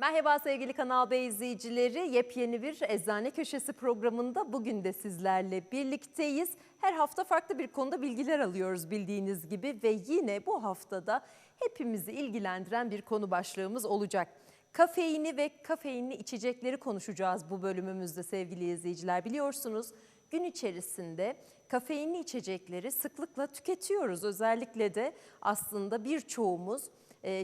Merhaba sevgili Kanal B izleyicileri. Yepyeni bir Eczane Köşesi programında bugün de sizlerle birlikteyiz. Her hafta farklı bir konuda bilgiler alıyoruz bildiğiniz gibi ve yine bu haftada hepimizi ilgilendiren bir konu başlığımız olacak. Kafeini ve kafeinli içecekleri konuşacağız bu bölümümüzde sevgili izleyiciler. Biliyorsunuz gün içerisinde kafeinli içecekleri sıklıkla tüketiyoruz. Özellikle de aslında birçoğumuz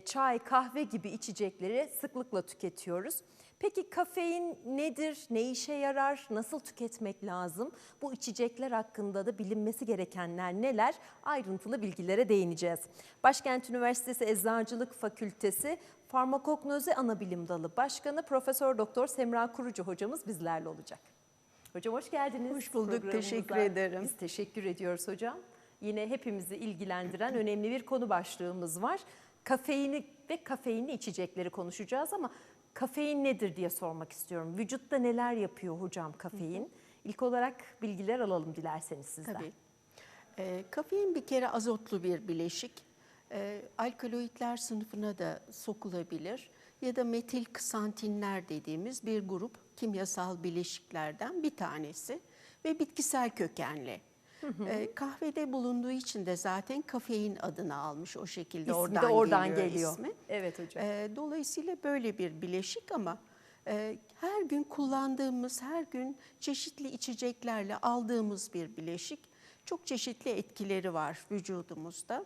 çay, kahve gibi içecekleri sıklıkla tüketiyoruz. Peki kafein nedir, ne işe yarar, nasıl tüketmek lazım? Bu içecekler hakkında da bilinmesi gerekenler neler? Ayrıntılı bilgilere değineceğiz. Başkent Üniversitesi Eczacılık Fakültesi Farmakognozi Anabilim Dalı Başkanı Profesör Doktor Semra Kurucu hocamız bizlerle olacak. Hocam hoş geldiniz. Hoş bulduk, teşekkür ederim. Biz teşekkür ediyoruz hocam. Yine hepimizi ilgilendiren önemli bir konu başlığımız var. Kafeini ve kafeinli içecekleri konuşacağız ama kafein nedir diye sormak istiyorum. Vücutta neler yapıyor hocam kafein? İlk olarak bilgiler alalım dilerseniz sizden. Tabii. Ee, kafein bir kere azotlu bir bileşik. Ee, alkaloidler sınıfına da sokulabilir ya da metil ksantinler dediğimiz bir grup kimyasal bileşiklerden bir tanesi ve bitkisel kökenli. Ee, kahvede bulunduğu için de zaten kafein adını almış o şekilde İsmi oradan, de oradan geliyor. geliyor. ismi. Evet hocam. Ee, Dolayısıyla böyle bir bileşik ama e, her gün kullandığımız, her gün çeşitli içeceklerle aldığımız bir bileşik. Çok çeşitli etkileri var vücudumuzda.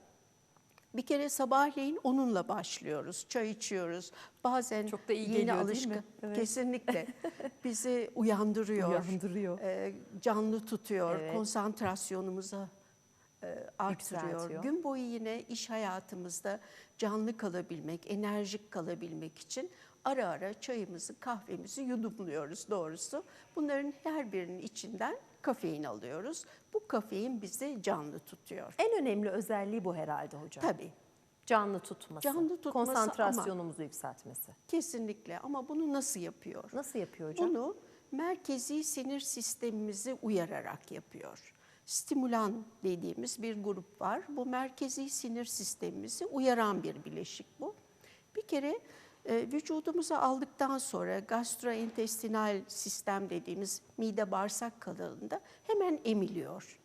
Bir kere sabahleyin onunla başlıyoruz. Çay içiyoruz. Bazen Çok da iyi yeni geliyor, değil alışkın. mi? Evet. Kesinlikle. Bizi uyandırıyor. Uyandırıyor. e, canlı tutuyor. Evet. Konsantrasyonumuza e, artırıyor. Yükseltiyor. Gün boyu yine iş hayatımızda canlı kalabilmek, enerjik kalabilmek için ara ara çayımızı, kahvemizi yudumluyoruz doğrusu. Bunların her birinin içinden kafein alıyoruz. Bu kafein bizi canlı tutuyor. En önemli özelliği bu herhalde hocam. Tabii, Canlı tutması. Canlı tutması ama- Konsantrasyonumuzu yükseltmesi. kesinlikle ama bunu nasıl yapıyor? Nasıl yapıyor hocam? Bunu merkezi sinir sistemimizi uyararak yapıyor. Stimulan dediğimiz bir grup var. Bu merkezi sinir sistemimizi uyaran bir bileşik bu. Bir kere vücudumuza aldıktan sonra gastrointestinal sistem dediğimiz mide bağırsak kanalında hemen emiliyor.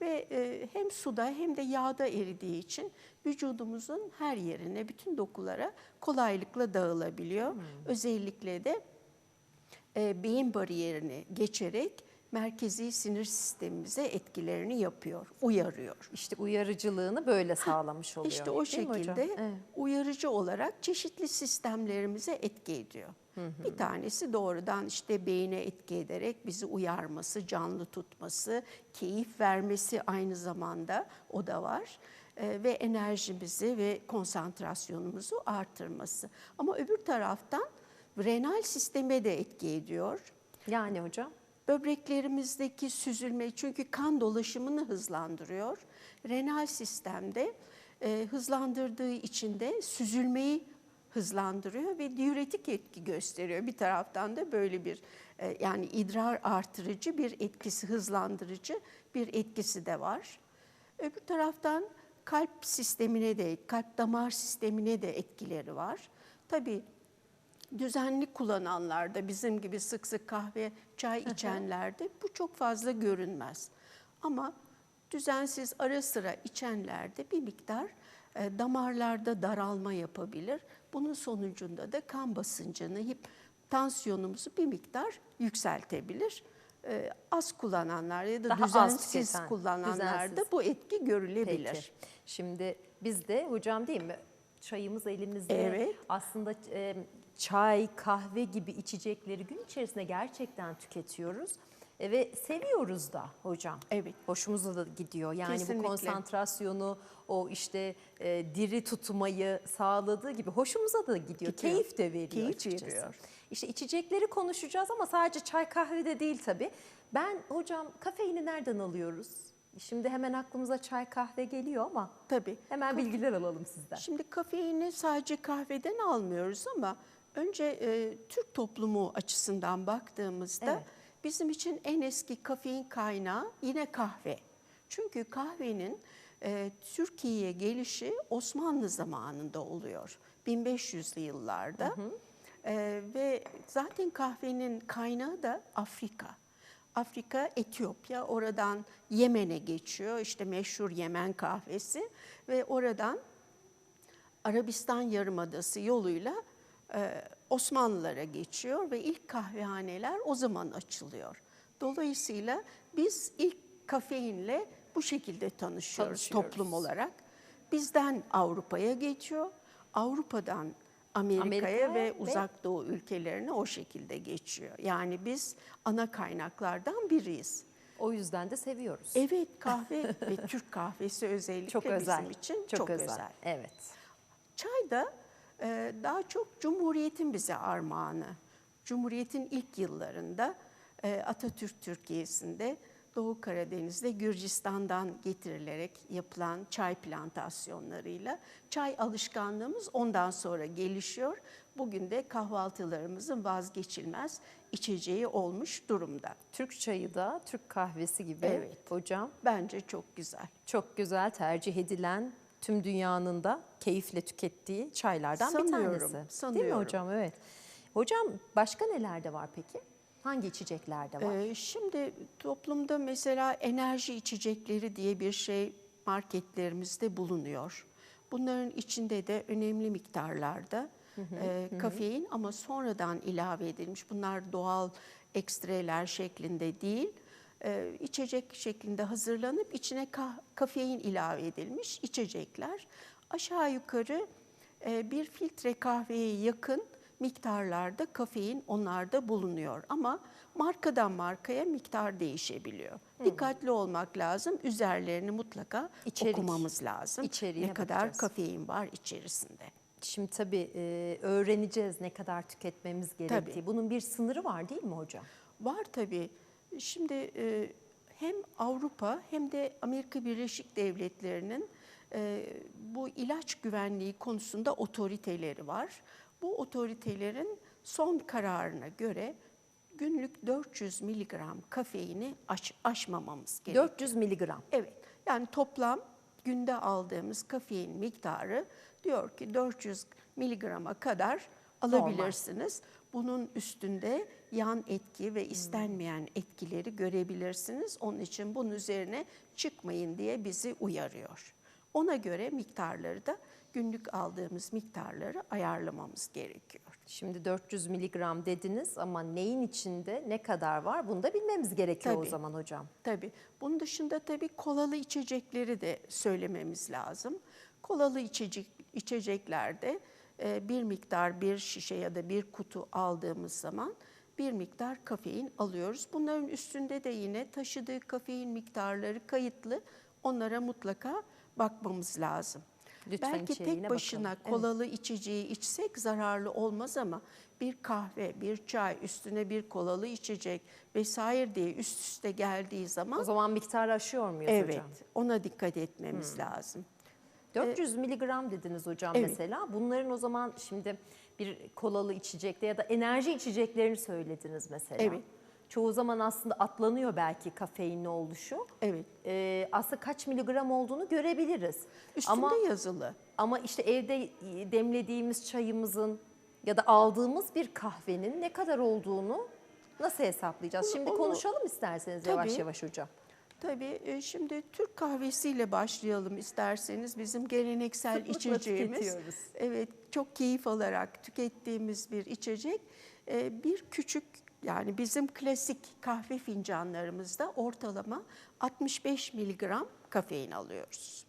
Ve e, hem suda hem de yağda eridiği için vücudumuzun her yerine, bütün dokulara kolaylıkla dağılabiliyor. Özellikle de e, beyin bariyerini geçerek merkezi sinir sistemimize etkilerini yapıyor, uyarıyor. İşte uyarıcılığını böyle sağlamış oluyor. İşte o şekilde Evet. uyarıcı olarak çeşitli sistemlerimize etki ediyor. Bir tanesi doğrudan işte beyine etki ederek bizi uyarması, canlı tutması, keyif vermesi aynı zamanda o da var. Ee, ve enerjimizi ve konsantrasyonumuzu artırması. Ama öbür taraftan renal sisteme de etki ediyor Yani hocam. Böbreklerimizdeki süzülme çünkü kan dolaşımını hızlandırıyor. Renal sistemde e, hızlandırdığı için de süzülmeyi hızlandırıyor ve diüretik etki gösteriyor. Bir taraftan da böyle bir e, yani idrar artırıcı bir etkisi, hızlandırıcı bir etkisi de var. Öbür taraftan kalp sistemine de, kalp damar sistemine de etkileri var. Tabii düzenli kullananlarda bizim gibi sık sık kahve, çay içenlerde bu çok fazla görünmez. Ama düzensiz ara sıra içenlerde bir miktar e, damarlarda daralma yapabilir. Bunun sonucunda da kan basıncını, hip, tansiyonumuzu bir miktar yükseltebilir. E, az kullananlar ya da Daha düzensiz tüketen, kullananlarda düzensiz. bu etki görülebilir. Peki. Şimdi biz de hocam değil mi? Çayımız elimizde. Evet. Aslında e, çay, kahve gibi içecekleri gün içerisinde gerçekten tüketiyoruz. E, ve seviyoruz da hocam. Evet. Hoşumuza da gidiyor. Yani Kesinlikle. bu konsantrasyonu, o işte e, diri tutmayı sağladığı gibi hoşumuza da gidiyor. Gidiyor. Keyif de veriyor Keyif açıkçası. veriyor. İşte içecekleri konuşacağız ama sadece çay kahve de değil tabii. Ben hocam kafeini nereden alıyoruz? Şimdi hemen aklımıza çay kahve geliyor ama Tabii. hemen bilgiler alalım sizden. Şimdi kafeini sadece kahveden almıyoruz ama önce e, Türk toplumu açısından baktığımızda Evet. bizim için en eski kafein kaynağı yine kahve. Çünkü kahvenin e, Türkiye'ye gelişi Osmanlı zamanında oluyor. 1500'lü yıllarda. Ee, ve zaten kahvenin kaynağı da Afrika. Afrika, Etiyopya, oradan Yemen'e geçiyor. İşte meşhur Yemen kahvesi ve oradan Arabistan Yarımadası yoluyla e, Osmanlılara geçiyor ve ilk kahvehaneler o zaman açılıyor. Dolayısıyla biz ilk kafeinle bu şekilde tanışıyoruz, Tanışıyoruz. toplum olarak. Bizden Avrupa'ya geçiyor, Avrupa'dan Amerika'ya Amerika'ya ve uzak doğu ülkelerine o şekilde geçiyor. Yani biz ana kaynaklardan biriyiz. O yüzden de seviyoruz. Evet kahve ve Türk kahvesi özellikle çok özel. bizim için çok, özel. Evet. Çay da e, daha çok Cumhuriyet'in bize armağanı. Cumhuriyet'in ilk yıllarında e, Atatürk Türkiye'sinde Doğu Karadeniz'de Gürcistan'dan getirilerek yapılan çay plantasyonlarıyla çay alışkanlığımız ondan sonra gelişiyor. Bugün de kahvaltılarımızın vazgeçilmez içeceği olmuş durumda. Türk çayı da Türk kahvesi gibi Evet. hocam. Bence çok güzel. Çok güzel tercih edilen tüm dünyanın da keyifle tükettiği çaylardan Sanıyorum, bir tanesi. Değil mi sanıyorum. hocam? Evet. Hocam başka nelerde var peki? Hangi içeceklerde var? Ee, şimdi toplumda mesela enerji içecekleri diye bir şey marketlerimizde bulunuyor. Bunların içinde de önemli miktarlarda e, kafein ama sonradan ilave edilmiş. Bunlar doğal ekstreler şeklinde değil, e, içecek şeklinde hazırlanıp içine ka- kafein ilave edilmiş içecekler. Aşağı yukarı e, bir filtre kahveye yakın miktarlarda kafein onlarda bulunuyor ama markadan markaya miktar değişebiliyor. Dikkatli olmak lazım. Üzerlerini mutlaka İçerik, okumamız lazım. içeriğine ne kadar bakacağız. kafein var içerisinde. Şimdi tabii e, öğreneceğiz ne kadar tüketmemiz gerektiği. Tabii. Bunun bir sınırı var değil mi hocam? Var tabii. Şimdi e, hem Avrupa hem de Amerika Birleşik Devletleri'nin e, bu ilaç güvenliği konusunda otoriteleri var. Bu otoritelerin son kararına göre günlük 400 miligram kafeini aş, aşmamamız gerekiyor. 400 miligram. Evet. Yani toplam günde aldığımız kafein miktarı diyor ki 400 miligrama kadar alabilirsiniz. Bunun üstünde yan etki ve istenmeyen etkileri görebilirsiniz. Onun için bunun üzerine çıkmayın diye bizi uyarıyor. Ona göre miktarları da günlük aldığımız miktarları ayarlamamız gerekiyor. Şimdi 400 miligram dediniz ama neyin içinde ne kadar var bunu da bilmemiz gerekiyor o Tabii. zaman hocam. Tabii. Bunun dışında tabii kolalı içecekleri de söylememiz lazım. Kolalı içecek, içeceklerde bir miktar bir şişe ya da bir kutu aldığımız zaman bir miktar kafein alıyoruz. Bunların üstünde de yine taşıdığı kafein miktarları kayıtlı. Onlara mutlaka bakmamız lazım. Lütfen Belki tek başına bakalım. Evet. kolalı içeceği içsek zararlı olmaz ama bir kahve, bir çay, üstüne bir kolalı içecek vesaire diye üst üste geldiği zaman O zaman miktarı aşıyor muyuz evet hocam? ona dikkat etmemiz lazım. 400 miligram dediniz hocam Evet. mesela. Bunların o zaman şimdi bir kolalı içecekte ya da enerji içeceklerini söylediniz mesela. Evet. Çoğu zaman aslında atlanıyor belki kafeinli oluşu. Evet. Ee, aslında kaç miligram olduğunu görebiliriz. Üstünde Ama yazılı. ama işte evde demlediğimiz çayımızın ya da aldığımız bir kahvenin ne kadar olduğunu nasıl hesaplayacağız? Bunu- Şimdi onu- konuşalım isterseniz yavaş Tabii. yavaş hocam. Tabii e, şimdi Türk kahvesiyle başlayalım isterseniz. Bizim geleneksel Sıklıkla içeceğimiz. Evet, çok keyif alarak tükettiğimiz bir içecek. E, Bir küçük yani bizim klasik kahve fincanlarımızda ortalama 65 miligram kafein alıyoruz.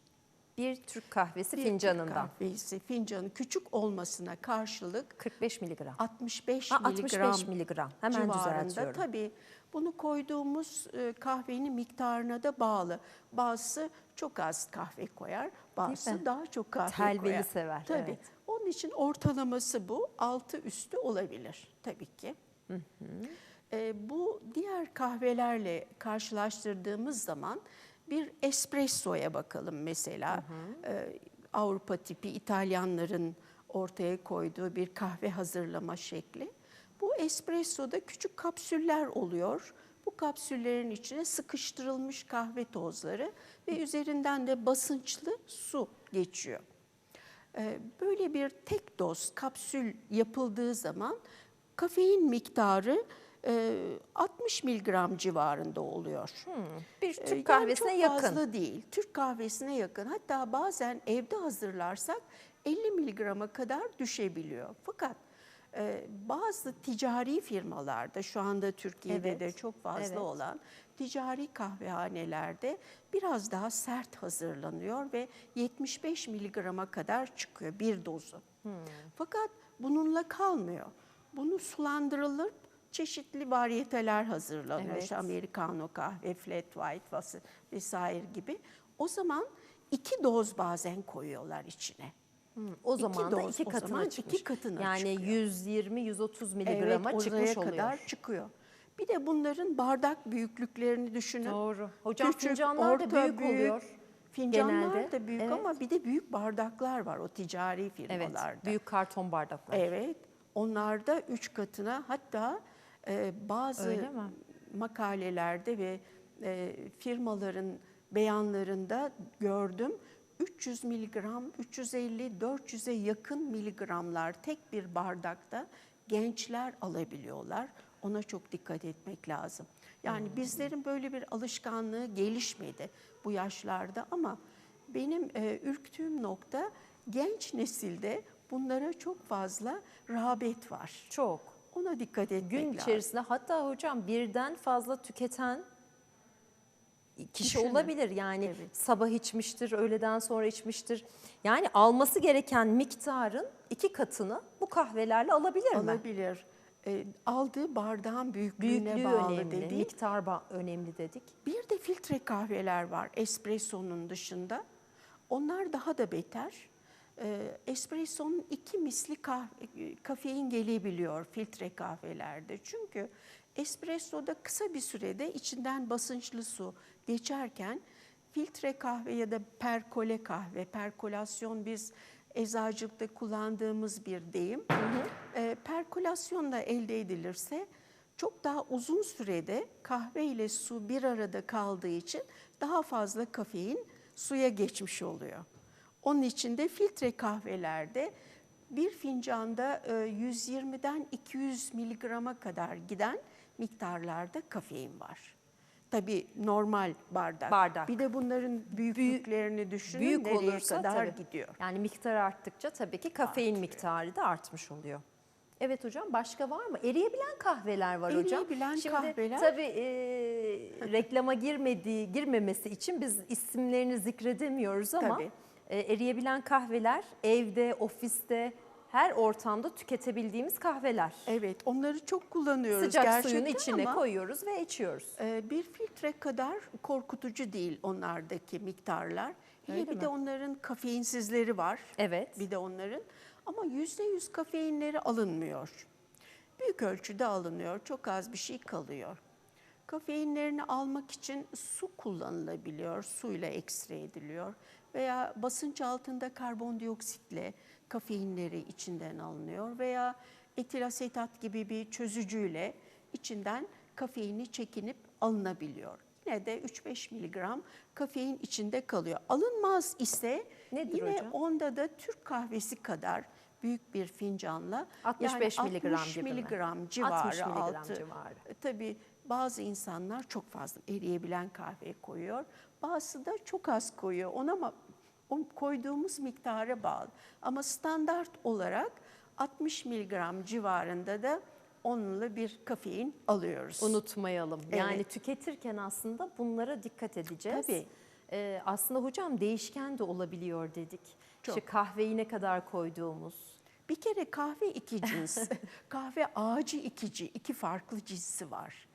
Bir Türk kahvesi Bir Türk fincanından kahvesi fincanı küçük olmasına karşılık 45 miligram. 65 Ha, miligram 65 miligram. Hemen civarında. Tabii bunu koyduğumuz e, kahvenin miktarına da bağlı. Bazısı çok az kahve koyar, bazısı daha çok kahve Telveli koyar. sever, Tabii. evet. Onun için ortalaması bu. Altı üstü olabilir tabii ki. E, bu diğer kahvelerle karşılaştırdığımız zaman bir espressoya bakalım mesela. E, Avrupa tipi İtalyanların ortaya koyduğu bir kahve hazırlama şekli. Bu espressoda küçük kapsüller oluyor. Bu kapsüllerin içine sıkıştırılmış kahve tozları ve üzerinden de basınçlı su geçiyor. E, Böyle bir tek doz kapsül yapıldığı zaman kafein miktarı 60 miligram civarında oluyor. Bir E, Türk yani kahvesine çok yakın. fazla değil. Türk kahvesine yakın. Hatta bazen evde hazırlarsak 50 miligrama kadar düşebiliyor. Fakat e, bazı ticari firmalarda şu anda Türkiye'de Evet, de çok fazla evet. olan ticari kahvehanelerde biraz daha sert hazırlanıyor ve 75 miligrama kadar çıkıyor bir dozu. Hmm. Fakat bununla kalmıyor. Bunu sulandırılıp çeşitli varyeteler hazırlanıyor. Evet. İşte Americano kahve, flat white vesaire gibi. O zaman iki doz bazen koyuyorlar içine. O İki zaman da doz, iki o katına zaman iki çıkmış. katına yani çıkıyor. 120-130 miligrama evet, çıkmış oluyor. kadar çıkıyor. Bir de bunların bardak büyüklüklerini düşünün. Doğru. Hocam Küçük, fincanlar da orta, büyük, oluyor. Fincanlar genelde. da büyük Evet. ama bir de büyük bardaklar var o ticari Evet, firmalarda. büyük karton bardaklar. Evet. Onlarda üç katına hatta e, bazı makalelerde ve e, firmaların beyanlarında gördüm. 300 miligram, 350, 400'e yakın miligramlar tek bir bardakta gençler alabiliyorlar. Ona çok dikkat etmek lazım. Yani Hmm. bizlerin böyle bir alışkanlığı gelişmedi bu yaşlarda ama benim e, ürktüğüm nokta genç nesilde bunlara çok fazla rağbet var. Çok. Ona dikkat etmek Gün lazım. içerisinde hatta hocam birden fazla tüketen kişi Düşünün. olabilir. Yani Evet. sabah içmiştir, öğleden sonra içmiştir. Yani alması gereken miktarın iki katını bu kahvelerle alabilir mi? Alabilir. E, aldığı bardağın büyüklüğüne Büyüklüğü bağlı önemli, dediğim. miktar ba- önemli dedik. Bir de filtre kahveler var espressonun dışında. Onlar daha da beter. Ee, espressonun iki misli kahve, kafein gelebiliyor filtre kahvelerde. Çünkü espressoda kısa bir sürede içinden basınçlı su geçerken filtre kahve ya da perkole kahve, perkolasyon biz eczacılıkta kullandığımız bir deyim. Ee, perkolasyonla elde edilirse çok daha uzun sürede kahve ile su bir arada kaldığı için daha fazla kafein suya geçmiş oluyor. Onun için de filtre kahvelerde bir fincanda e, 120'den 200 miligrama kadar giden miktarlarda kafein var. Tabii normal bardak. Bardak. Bir de bunların büyüklüklerini düşünün Büyük nereye olursa kadar tabii. gidiyor. Yani miktar arttıkça tabii ki kafein miktarı da artmış oluyor. Evet hocam başka var mı? Eriyebilen kahveler var hocam. Eriyebilen Şimdi kahveler- tabii e, reklama girmediği, girmemesi için biz isimlerini zikredemiyoruz ama Tabii. E, eriyebilen kahveler evde, ofiste, her ortamda tüketebildiğimiz kahveler. Evet, onları çok kullanıyoruz Sıcak gerçekten suyun içine ama koyuyoruz ve içiyoruz. e, bir filtre kadar korkutucu değil onlardaki miktarlar. Hele Öyle bir mi? de onların kafeinsizleri var. Evet. Bir de onların ama yüzde yüz kafeinleri alınmıyor. Büyük ölçüde alınıyor, çok az bir şey kalıyor. Kafeinlerini almak için su kullanılabiliyor, suyla ekstre ediliyor veya basınç altında karbondioksitle kafeinleri içinden alınıyor veya etil asetat gibi bir çözücüyle içinden kafeini çekinip alınabiliyor. Yine de 3-5 miligram kafein içinde kalıyor. Alınmaz ise Nedir yine hocam? onda da Türk kahvesi kadar büyük bir fincanla 65 yani miligram 60 gibi mi? miligram civarı 60 miligram altı. civarı. Tabii bazı insanlar çok fazla eriyebilen kahve koyuyor. Bazısı da çok az koyuyor. Ona ama o koyduğumuz miktara bağlı. Ama standart olarak 60 miligram civarında da onunla bir kafein alıyoruz. Unutmayalım. Yani Evet. tüketirken aslında bunlara dikkat edeceğiz. Tabii. Ee, aslında hocam değişken de olabiliyor dedik. Çok. İşte kahveyi ne kadar koyduğumuz. Bir kere kahve iki cins. kahve ağacı ikici, iki farklı cinsi var.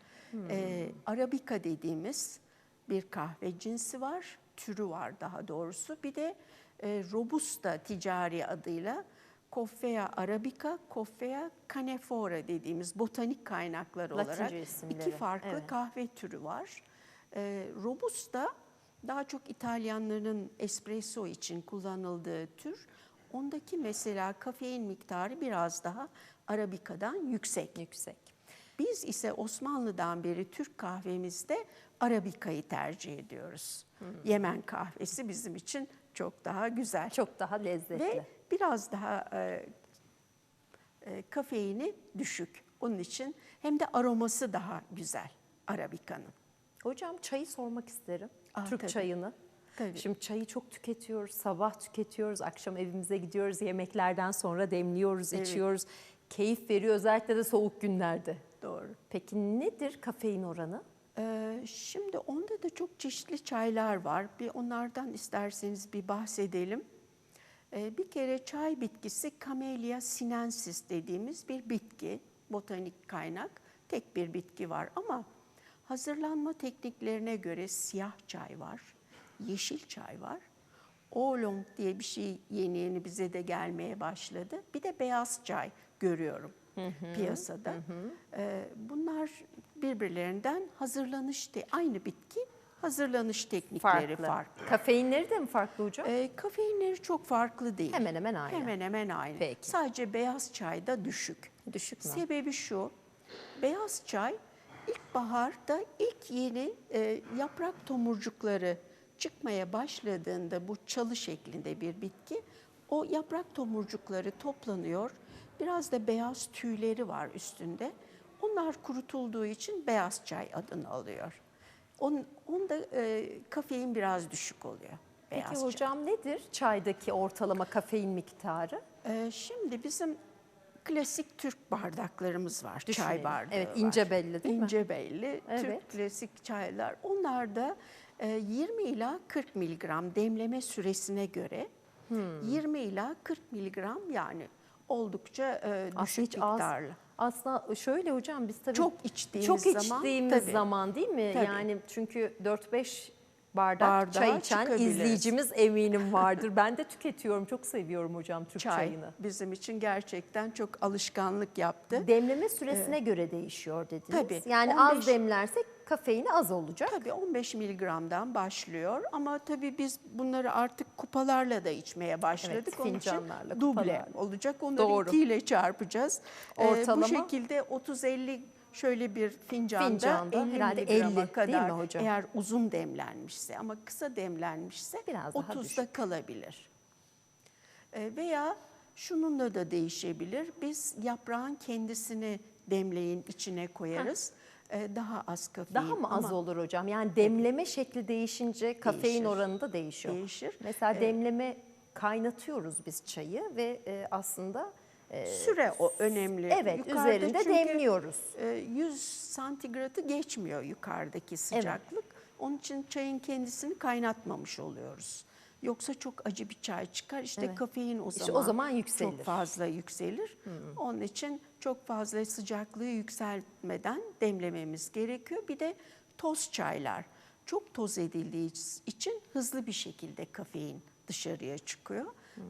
Ee, Arabica dediğimiz bir kahve cinsi var, türü var daha doğrusu. Bir de e, Robusta ticari adıyla Coffea arabica, Coffea canephora dediğimiz botanik kaynaklar olarak isimleri, iki farklı evet. kahve türü var. Ee, Robusta daha çok İtalyanların espresso için kullanıldığı tür. Ondaki mesela kafein miktarı biraz daha Arabica'dan yüksek. Yüksek. Biz ise Osmanlı'dan beri Türk kahvemizde Arabica'yı tercih ediyoruz. Yemen kahvesi bizim için çok daha güzel. Çok daha lezzetli. Ve biraz daha e, e, kafeini düşük. Onun için hem de aroması daha güzel Arabika'nın. Hocam çayı sormak isterim. Aa, Türk tabii. çayını. Tabii. Şimdi çayı çok tüketiyoruz. Sabah tüketiyoruz, akşam evimize gidiyoruz. Yemeklerden sonra demliyoruz, Evet. içiyoruz. Keyif veriyor özellikle de soğuk günlerde. Doğru. Peki nedir kafein oranı? Ee, şimdi onda da çok çeşitli çaylar var. Bir onlardan isterseniz bir bahsedelim. Ee, bir kere çay bitkisi Camellia sinensis dediğimiz bir bitki, botanik kaynak. Tek bir bitki var ama hazırlanma tekniklerine göre siyah çay var, yeşil çay var. Oolong diye bir şey yeni yeni bize de gelmeye başladı. Bir de beyaz çay görüyorum piyasada. Ee, bunlar birbirlerinden hazırlanış, te- aynı bitki hazırlanış teknikleri farklı. Kafeinleri de mi farklı hocam? Ee, kafeinleri çok farklı değil. Hemen hemen aynı. Hemen hemen aynı. Peki. Sadece beyaz çayda düşük. Düşük mü? Sebebi şu, beyaz çay ilkbaharda ilk yeni e, yaprak tomurcukları çıkmaya başladığında bu çalı şeklinde bir bitki, o yaprak tomurcukları toplanıyor. Biraz da beyaz tüyleri var üstünde. Onlar kurutulduğu için beyaz çay adını alıyor. On, onda e, kafein biraz düşük oluyor. Beyaz Peki çay. hocam nedir çaydaki ortalama kafein miktarı? Ee, şimdi bizim klasik Türk bardaklarımız var. Çay Düşünelim. bardağı Evet, var. ince belli değil mi? İnce belli. Evet. Türk klasik çaylar. Onlar da e, 20 ila 40 miligram demleme süresine göre Hmm. 20 ila 40 miligram yani oldukça e, Aslında düşük hiç az. miktarlı. Aslında şöyle hocam biz tabii Çok içtiğimiz çok zaman, içtiğimiz tabii. zaman değil mi? Tabii. Yani çünkü 4-5 bardak Bardağa çay içen izleyicimiz eminim vardır. ben de tüketiyorum. Çok seviyorum hocam Türk Çay çayını. bizim için gerçekten çok alışkanlık yaptı. Demleme süresine göre değişiyor dediniz. Tabii, Yani 15 az demlersek kafeini az olacak. Tabii 15 miligramdan başlıyor ama tabii biz bunları artık kupalarla da içmeye başladık. Evet, Onun için duble kupalarla. olacak. Onları Doğru. ikiyle çarpacağız. Ee, Ortalama? bu şekilde 30-50 şöyle bir fincanda, Fincanda 50 herhalde 50 değil kadar mi hocam? eğer uzun demlenmişse ama kısa demlenmişse Biraz daha 30'da düşük. kalabilir. Ee, Veya şununla da değişebilir. Biz yaprağın kendisini demleyin içine koyarız. Ee, Daha az kafein. Daha mı az ama- olur hocam? Yani demleme şekli değişince kafein Değişir. oranı da değişiyor. Değişir. Mesela demleme kaynatıyoruz biz çayı ve e, aslında e, Süre o önemli. evet Yukarıda üzerinde çünkü, demliyoruz. e, 100 santigratı geçmiyor yukarıdaki sıcaklık. Onun için çayın kendisini kaynatmamış oluyoruz. Yoksa çok acı bir çay çıkar. İşte Evet. kafein o İşte zaman, o zaman yükselir. çok fazla yükselir. Onun için çok fazla sıcaklığı yükseltmeden demlememiz gerekiyor. Bir de toz çaylar. Çok toz edildiği için hızlı bir şekilde kafein dışarıya çıkıyor.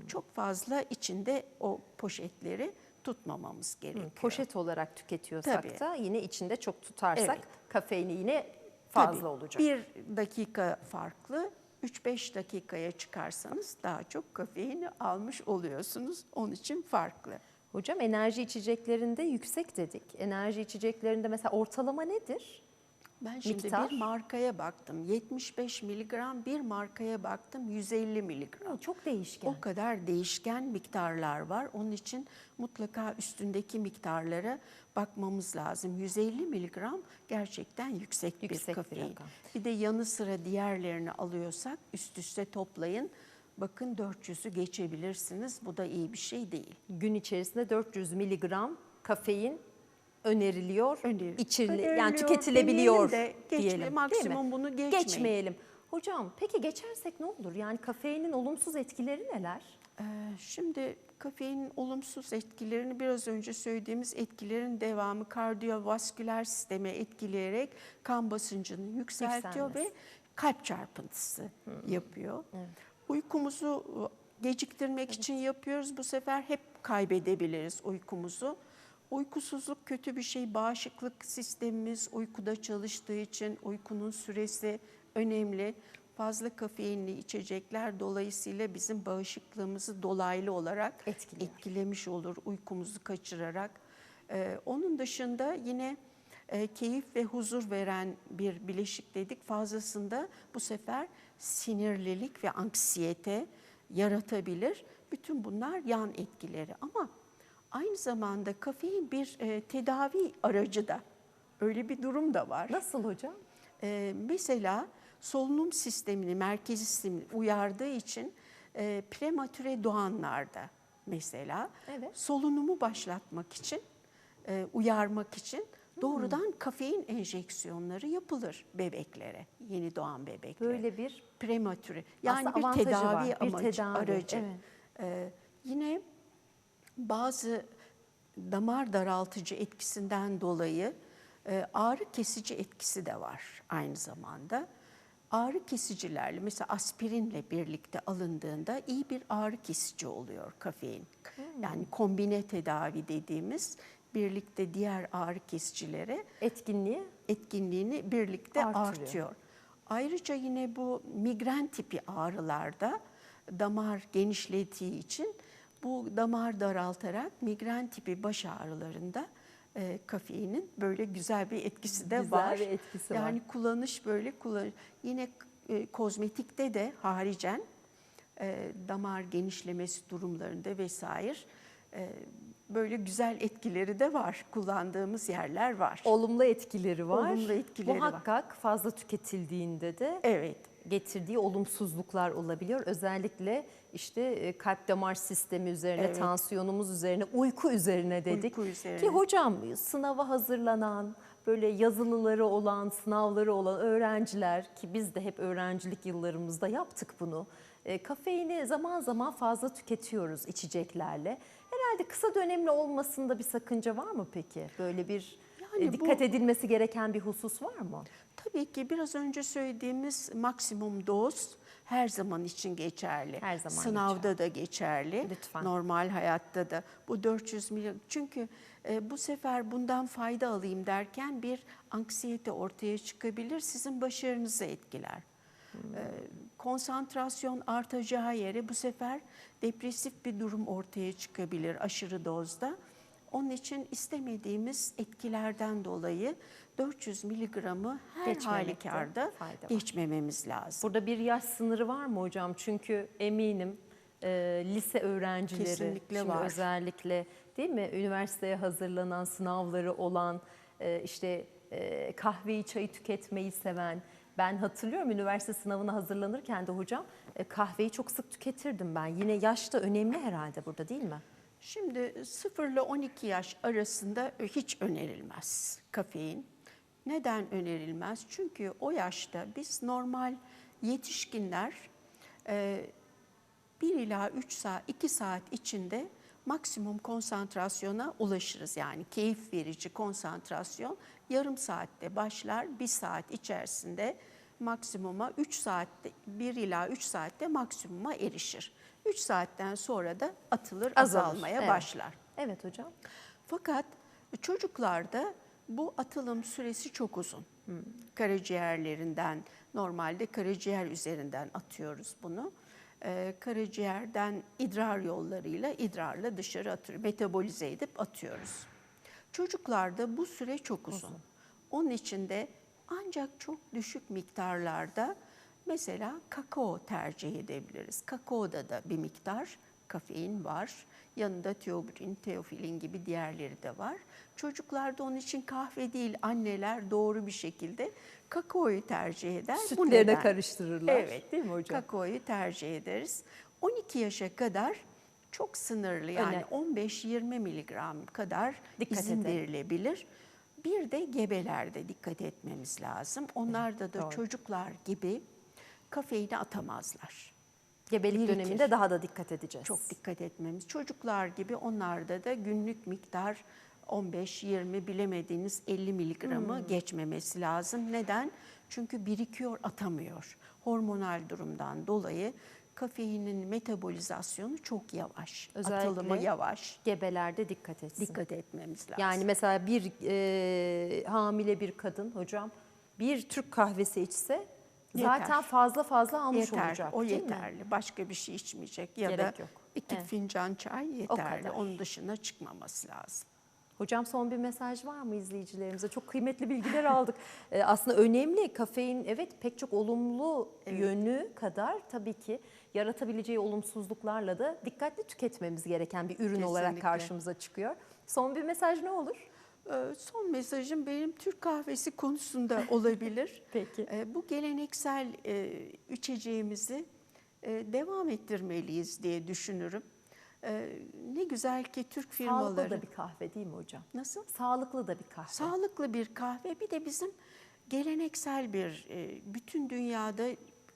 Çok fazla içinde o poşetleri tutmamamız gerekiyor. Poşet olarak tüketiyorsak Tabii. da yine içinde çok tutarsak Evet. kafeini yine Tabii, fazla olacak. Bir dakika farklı, 3-5 dakikaya çıkarsanız daha çok kafeini almış oluyorsunuz. Onun için farklı. Hocam enerji içeceklerinde yüksek dedik. Enerji içeceklerinde mesela ortalama nedir? Ben şimdi Miktar? bir markaya baktım. 75 miligram bir markaya baktım 150 miligram. Çok değişken. O kadar değişken miktarlar var. Onun için mutlaka üstündeki miktarlara bakmamız lazım. 150 miligram gerçekten yüksek, Yüksek bir bir kafein. rakam. Bir de yanı sıra diğerlerini alıyorsak üst üste toplayın. Bakın 400'ü geçebilirsiniz. Bu da iyi bir şey değil. Gün içerisinde 400 miligram kafein öneriliyor. Öneril- içirli, öneriliyor yani tüketilebiliyor de geçme- diyelim. değil mi? maksimum bunu geçmeyin. Geçmeyelim. Hocam peki geçersek ne olur? Yani kafeinin olumsuz etkileri neler? Ee, Şimdi kafeinin olumsuz etkilerini biraz önce söylediğimiz etkilerin devamı kardiyovasküler sisteme etkileyerek kan basıncını yükseltiyor Yükselmesi. ve kalp çarpıntısı yapıyor. Uykumuzu e, geciktirmek için yapıyoruz. Bu sefer hep kaybedebiliriz uykumuzu. Uykusuzluk kötü bir şey. Bağışıklık sistemimiz uykuda çalıştığı için uykunun süresi önemli. Fazla kafeinli içecekler dolayısıyla bizim bağışıklığımızı dolaylı olarak Etkiliyor. etkilemiş olur uykumuzu kaçırarak. Ee, onun dışında yine e, keyif ve huzur veren bir bileşik dedik. Fazlasında bu sefer sinirlilik ve anksiyete yaratabilir. Bütün bunlar yan etkileri ama aynı zamanda kafein bir e, tedavi aracı da. Öyle bir durum da var. Nasıl hocam? Ee, mesela solunum sistemini, merkezi sistemini uyardığı için e, prematüre doğanlarda mesela Evet. solunumu başlatmak için, e, uyarmak için doğrudan kafein enjeksiyonları yapılır bebeklere, yeni doğan bebeklere. Böyle bir prematüre. Yani Aslında bir tedavi var, bir amacı, tedavi, aracı. evet. Ee, yine bazı damar daraltıcı etkisinden dolayı e, ağrı kesici etkisi de var aynı zamanda. Ağrı kesicilerle mesela aspirinle birlikte alındığında iyi bir ağrı kesici oluyor kafein. Hmm. Yani kombine tedavi dediğimiz birlikte diğer ağrı kesicilere etkinliği etkinliğini birlikte Artırıyor. artıyor. Ayrıca yine bu migren tipi ağrılarda damar genişlediği için bu damar daraltarak migren tipi baş ağrılarında e, kafeinin böyle güzel bir etkisi de Güzel var. bir etkisi var. yani kullanış böyle kullanış. Yine e, kozmetikte de haricen e, damar genişlemesi durumlarında vesaire e, böyle güzel etkileri de var. Kullandığımız yerler var. olumlu etkileri var. Olumlu etkileri var. Muhakkak fazla tüketildiğinde de Evet. Getirdiği olumsuzluklar olabiliyor. Özellikle işte e, kalp damar sistemi üzerine, Evet. tansiyonumuz üzerine, uyku üzerine dedik. Uyku üzerine. Ki hocam sınava hazırlanan, böyle yazılıları olan, sınavları olan öğrenciler ki biz de hep öğrencilik yıllarımızda yaptık bunu. E, kafeini zaman zaman fazla tüketiyoruz içeceklerle. Herhalde kısa dönemli olmasında bir sakınca var mı peki? Böyle bir Yani e, dikkat bu- edilmesi gereken bir husus var mı? Tabii ki biraz önce söylediğimiz maksimum doz her zaman için geçerli. Her zaman Sınavda da geçerli. Lütfen. Normal hayatta da. Bu 400 milyon. Çünkü e, bu sefer bundan fayda alayım derken bir anksiyete ortaya çıkabilir. Sizin başarınızı etkiler. E, konsantrasyon artacağı yere bu sefer depresif bir durum ortaya çıkabilir aşırı dozda. Onun için istemediğimiz etkilerden dolayı 400 miligramı her Geçmemekte halükarda fayda var. geçmememiz lazım. Burada bir yaş sınırı var mı hocam? Çünkü eminim e, lise öğrencileri Kesinlikle şimdi var. özellikle değil mi üniversiteye hazırlanan sınavları olan e, işte e, kahveyi çayı tüketmeyi seven ben hatırlıyorum üniversite sınavına hazırlanırken de hocam e, kahveyi çok sık tüketirdim ben. Yine yaş da önemli herhalde burada değil mi? Şimdi 0 ile 12 yaş arasında hiç önerilmez kafein. Neden önerilmez? Çünkü o yaşta biz normal yetişkinler 1 ila 3 saat, 2 saat içinde maksimum konsantrasyona ulaşırız. Yani keyif verici konsantrasyon yarım saatte başlar, 1 saat içerisinde maksimuma 3 saatte 1 ila 3 saatte maksimuma erişir. 3 saatten sonra da atılır, Azalır, azalmaya evet. başlar. Evet hocam. Fakat çocuklarda bu atılım süresi çok uzun. Karaciğerlerinden, normalde karaciğer üzerinden atıyoruz bunu. Ee, karaciğerden idrar yollarıyla, idrarla dışarı atıyoruz. Metabolize edip atıyoruz. Çocuklarda bu süre çok uzun. Onun için de ancak çok düşük miktarlarda mesela kakao tercih edebiliriz. Kakaoda da bir miktar kafein var. Yanında teobrin, teofilin gibi diğerleri de var. Çocuklarda onun için kahve değil, anneler doğru bir şekilde kakaoyu tercih eder. Sütlerine karıştırırlar. Evet. Değil mi hocam? Kakaoyu tercih ederiz. 12 yaşa kadar çok sınırlı yani Öyle. 15-20 miligram kadar Dikkat izin edelim. verilebilir. Bir de gebelerde dikkat etmemiz lazım. Onlarda da doğru. çocuklar gibi kafeini atamazlar. Gebelik Biritir. döneminde daha da dikkat edeceğiz. Çok dikkat etmemiz. Çocuklar gibi onlarda da günlük miktar 15-20 bilemediğiniz 50 miligramı Hmm. geçmemesi lazım. Neden? Çünkü birikiyor, atamıyor. Hormonal durumdan dolayı kafeinin metabolizasyonu çok yavaş. Özellikle Atılımı yavaş. Gebelerde dikkat etsin. Dikkat etmemiz lazım. Yani mesela bir e, hamile bir kadın hocam bir Türk kahvesi içse Yeter. zaten fazla fazla almış yeter. olacak o değil mi? yeterli. Başka bir şey içmeyecek ya Gerek da yok. iki Evet. fincan çay yeterli. Onun dışına çıkmaması lazım. Hocam son bir mesaj var mı izleyicilerimize? Çok kıymetli bilgiler aldık. Ee, aslında önemli kafein evet pek çok olumlu yönü kadar tabii ki yaratabileceği olumsuzluklarla da dikkatli tüketmemiz gereken bir ürün olarak Kesinlikle. karşımıza çıkıyor. Son bir mesaj ne olur? Ee, Son mesajım benim Türk kahvesi konusunda olabilir. Peki. Ee, Bu geleneksel e, içeceğimizi e, devam ettirmeliyiz diye düşünürüm. Ee, Ne güzel ki Türk firmaları... Sağlıklı da bir kahve değil mi hocam? Nasıl? Sağlıklı da bir kahve. Sağlıklı bir kahve bir de bizim geleneksel bir e, bütün dünyada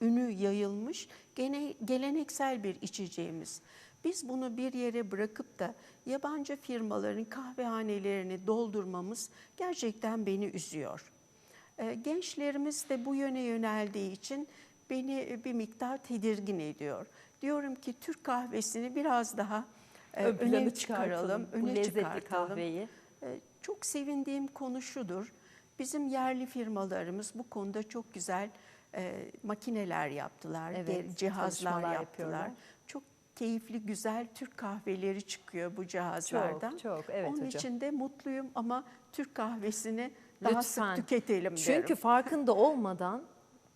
ünü yayılmış gene, geleneksel bir içeceğimiz. Biz bunu bir yere bırakıp da yabancı firmaların kahvehanelerini doldurmamız gerçekten beni üzüyor. E, Gençlerimiz de bu yöne yöneldiği için beni e, bir miktar tedirgin ediyor. Diyorum ki Türk kahvesini biraz daha e, Ön öne çıkaralım, bu öne lezzetli çıkartalım. kahveyi. Ee, Çok sevindiğim konu şudur. Bizim yerli firmalarımız bu konuda çok güzel e, makineler yaptılar, Evet, cihazlar yaptılar. yapıyorlar. Keyifli, güzel Türk kahveleri çıkıyor bu cihazlardan. Çok çok evet Onun hocam. için de mutluyum ama Türk kahvesini daha Lütfen. sık tüketelim Çünkü derim. farkında olmadan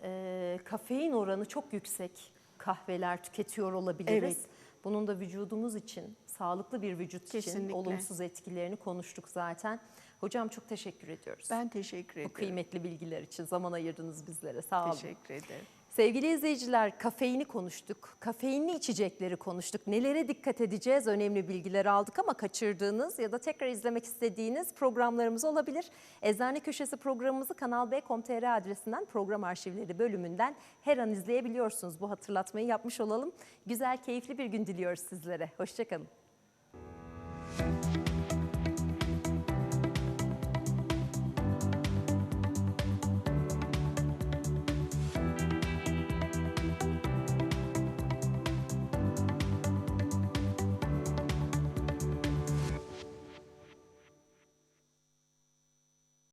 e, kafein oranı çok yüksek kahveler tüketiyor olabiliriz. Evet. Bunun da vücudumuz için, sağlıklı bir vücut için Kesinlikle. olumsuz etkilerini konuştuk zaten. Hocam çok teşekkür ediyoruz. Ben teşekkür Bu ederim. kıymetli bilgiler için zaman ayırdınız bizlere. Sağ olun. Teşekkür ederim. Sevgili izleyiciler kafeini konuştuk, kafeinli içecekleri konuştuk. Nelere dikkat edeceğiz önemli bilgiler aldık ama kaçırdığınız ya da tekrar izlemek istediğiniz programlarımız olabilir. Eczane Köşesi programımızı Kanal B.com.tr adresinden program arşivleri bölümünden her an izleyebiliyorsunuz. Bu hatırlatmayı yapmış olalım. Güzel, keyifli bir gün diliyoruz sizlere. Hoşçakalın.